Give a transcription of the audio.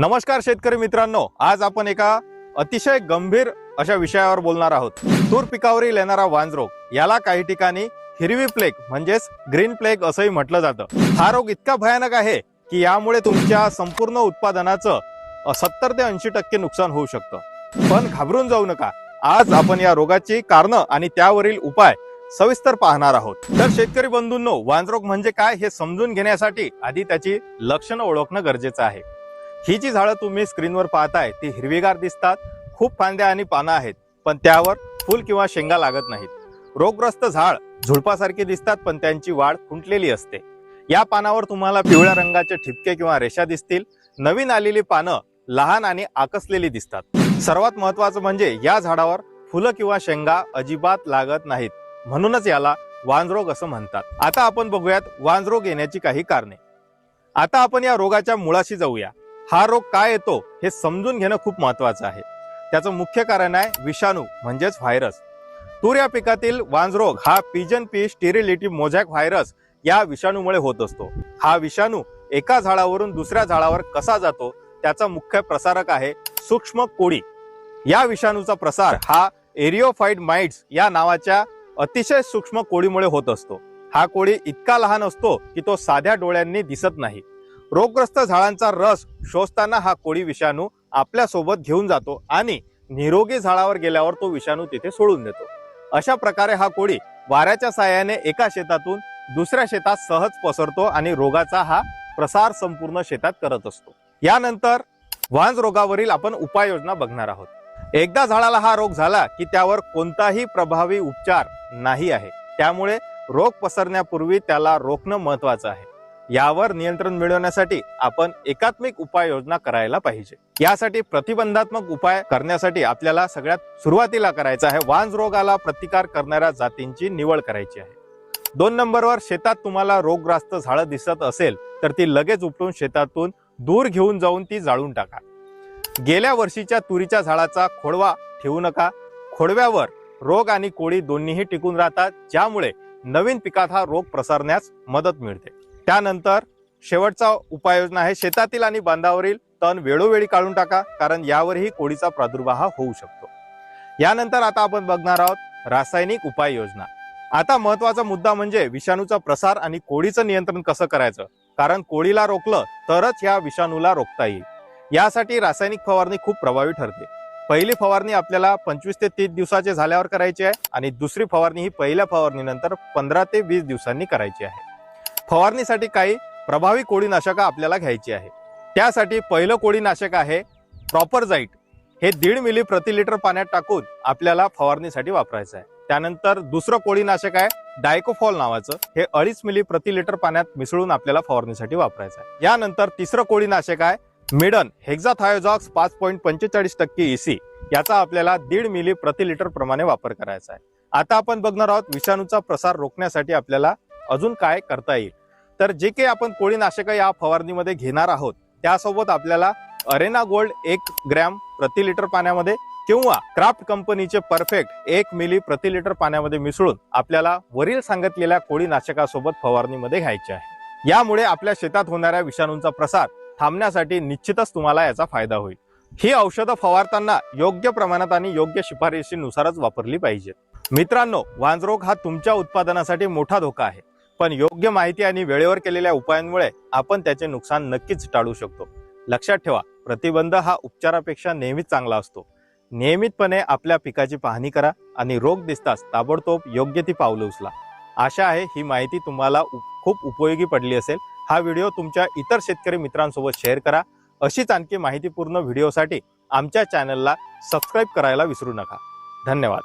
नमस्कार शेतकरी मित्रांनो आज आपण एका अतिशय गंभीर अशा विषयावर बोलणार आहोत. तूर पिकावरील येणारा वांजरोग याला काही ठिकाणी हिरवी प्लेग म्हणजेच ग्रीन प्लेग असंही म्हटलं जातं. हा रोग इतका भयानक आहे की यामुळे तुमच्या संपूर्ण उत्पादनाचं सत्तर ते ऐंशी टक्के नुकसान होऊ शकतं. पण घाबरून जाऊ नका. आज आपण या रोगाची कारणं आणि त्यावरील उपाय सविस्तर पाहणार आहोत. तर शेतकरी बंधूंनो वांजरोग म्हणजे काय हे समजून घेण्यासाठी आधी त्याची लक्षणं ओळखणं गरजेचं आहे. ही जी झाडं तुम्ही स्क्रीनवर पाहताय ती हिरवीगार दिसतात खूप फांद्या आणि पानं आहेत पण त्यावर फुल किंवा शेंगा लागत नाहीत. रोगग्रस्त झाड झुडपासारखी दिसतात पण त्यांची वाढ खुंटलेली असते. या पानावर तुम्हाला पिवळ्या रंगाचे ठिपके किंवा रेषा दिसतील. नवीन आलेली पानं लहान आणि आकसलेली दिसतात. सर्वात महत्वाचं म्हणजे या झाडावर फुलं किंवा शेंगा अजिबात लागत नाहीत. म्हणूनच याला वांजरोग असं म्हणतात. आता आपण बघूयात वांजरोग येण्याची काही कारणे. आता आपण या रोगाच्या मुळाशी जाऊया. हा रोग काय येतो हे समजून घेणं खूप महत्वाचं आहे. त्याचं मुख्य कारण आहे विषाणू म्हणजेच व्हायरस तूर या पिकातील वांजरोग हा pigeon pea sterility mosaic virus या विषाणूमुळे होत असतो. हा विषाणू एका झाडावरून दुसऱ्या झाडावर कसा जातो त्याचा मुख्य प्रसारक आहे सूक्ष्म कोळी. या विषाणूचा प्रसार हा एरिओफाईड माइट्स या नावाच्या अतिशय सूक्ष्म कोळीमुळे होत असतो. हा कोळी इतका लहान असतो की तो साध्या डोळ्यांनी दिसत नाही. रोगग्रस्त झाडांचा रस शोषताना हा कोळी विषाणू आपल्यासोबत घेऊन जातो आणि निरोगी झाडावर गेल्यावर तो विषाणू तिथे सोडून देतो. अशा प्रकारे हा कोळी वाऱ्याच्या साह्याने एका शेतातून दुसऱ्या शेतात सहज पसरतो आणि रोगाचा हा प्रसार संपूर्ण शेतात करत असतो. यानंतर वांज रोगावरील आपण उपाययोजना बघणार आहोत. एकदा झाडाला हा रोग झाला की त्यावर कोणताही प्रभावी उपचार नाही आहे. त्यामुळे रोग पसरण्यापूर्वी त्याला रोखणं महत्वाचं आहे. यावर नियंत्रण मिळवण्यासाठी आपण एकात्मिक उपाययोजना करायला पाहिजे. यासाठी प्रतिबंधात्मक उपाय करण्यासाठी आपल्याला सगळ्यात सुरुवातीला करायचं आहे. वांज रोगाला प्रतिकार करणाऱ्या जातींची निवड करायची आहे. दोन नंबरवर शेतात तुम्हाला रोगग्रस्त झाडं दिसत असेल तर ती लगेच उपटून शेतातून दूर घेऊन जाऊन ती जाळून टाका. गेल्या वर्षीच्या तुरीच्या झाडाचा खोडवा ठेवू नका. खोडव्यावर रोग आणि कोळी दोन्हीही टिकून राहतात ज्यामुळे नवीन पिकात हा रोग प्रसारण्यास मदत मिळते. त्यानंतर शेवटचा उपाययोजना आहे शेतातील आणि बांधावरील तण वेळोवेळी काढून टाका कारण यावरही कोळीचा प्रादुर्भाव होऊ शकतो. यानंतर आता आपण बघणार आहोत रासायनिक उपाययोजना. आता महत्त्वाचा मुद्दा म्हणजे विषाणूचा प्रसार आणि कोळीचं नियंत्रण कसं करायचं? कारण कोळीला रोखलं तरच या विषाणूला रोखता येईल. यासाठी रासायनिक फवारणी खूप प्रभावी ठरते. पहिली फवारणी आपल्याला पंचवीस ते तीस दिवसाचे झाल्यावर करायची आहे आणि दुसरी फवारणी ही पहिल्या फवारणीनंतर पंधरा ते वीस दिवसांनी करायची आहे. फवारणीसाठी काही प्रभावी कोळीनाशकं आपल्याला घ्यायची आहे. त्यासाठी पहिलं कोळीनाशक आहे प्रॉपर जाईट हे दीड मिली प्रति लिटर पाण्यात टाकून आपल्याला फवारणीसाठी वापरायचं आहे. त्यानंतर दुसरं कोळीनाशक आहे डायकोफॉल नावाचं. हे अडीच मिली प्रति लिटर पाण्यात मिसळून आपल्याला फवारणीसाठी वापरायचं आहे. यानंतर तिसरं कोळीनाशक आहे मिडन हेक्झाथायोझॉक्स पाच पॉईंट पंचेचाळीस टक्के इसी याचा आपल्याला दीड मिली प्रति लिटर प्रमाणे वापर करायचा आहे. आता आपण बघणार आहोत विषाणूचा प्रसार रोखण्यासाठी आपल्याला अजून काय करता येईल? तर जे काही आपण कोळीनाशक या फवारणीमध्ये घेणार आहोत त्यासोबत आपल्याला अरेना गोल्ड एक ग्रॅम प्रति लिटर पाण्यामध्ये किंवा क्राफ्ट कंपनीचे परफेक्ट एक मिली प्रति लिटर पाण्यामध्ये मिसळून आपल्याला वरील सांगितलेल्या कोळीनाशकासोबत फवारणीमध्ये घ्यायचे आहे. यामुळे आपल्या शेतात होणाऱ्या विषाणूंचा प्रसार थांबण्यासाठी निश्चितच तुम्हाला याचा फायदा होईल. ही औषधं फवारताना योग्य प्रमाणात आणि योग्य शिफारशीनुसारच वापरली पाहिजेत. मित्रांनो वांजरोग हा तुमच्या उत्पादनासाठी मोठा धोका आहे. पण योग्य माहिती आणि वेळेवर केलेल्या उपायांमुळे आपण त्याचे नुकसान नक्कीच टाळू शकतो. लक्षात ठेवा प्रतिबंध हा उपचारापेक्षा नेहमीच चांगला असतो. नियमितपणे आपल्या पिकाची पाहणी करा आणि रोग दिसताच ताबडतोब योग्य ती पावलं उचला. आशा आहे ही माहिती तुम्हाला खूप उपयोगी पडली असेल. हा व्हिडिओ तुमच्या इतर शेतकरी मित्रांसोबत शेअर करा. अशीच आणखी माहितीपूर्ण व्हिडिओसाठी आमच्या चॅनलला सबस्क्राईब करायला विसरू नका. धन्यवाद.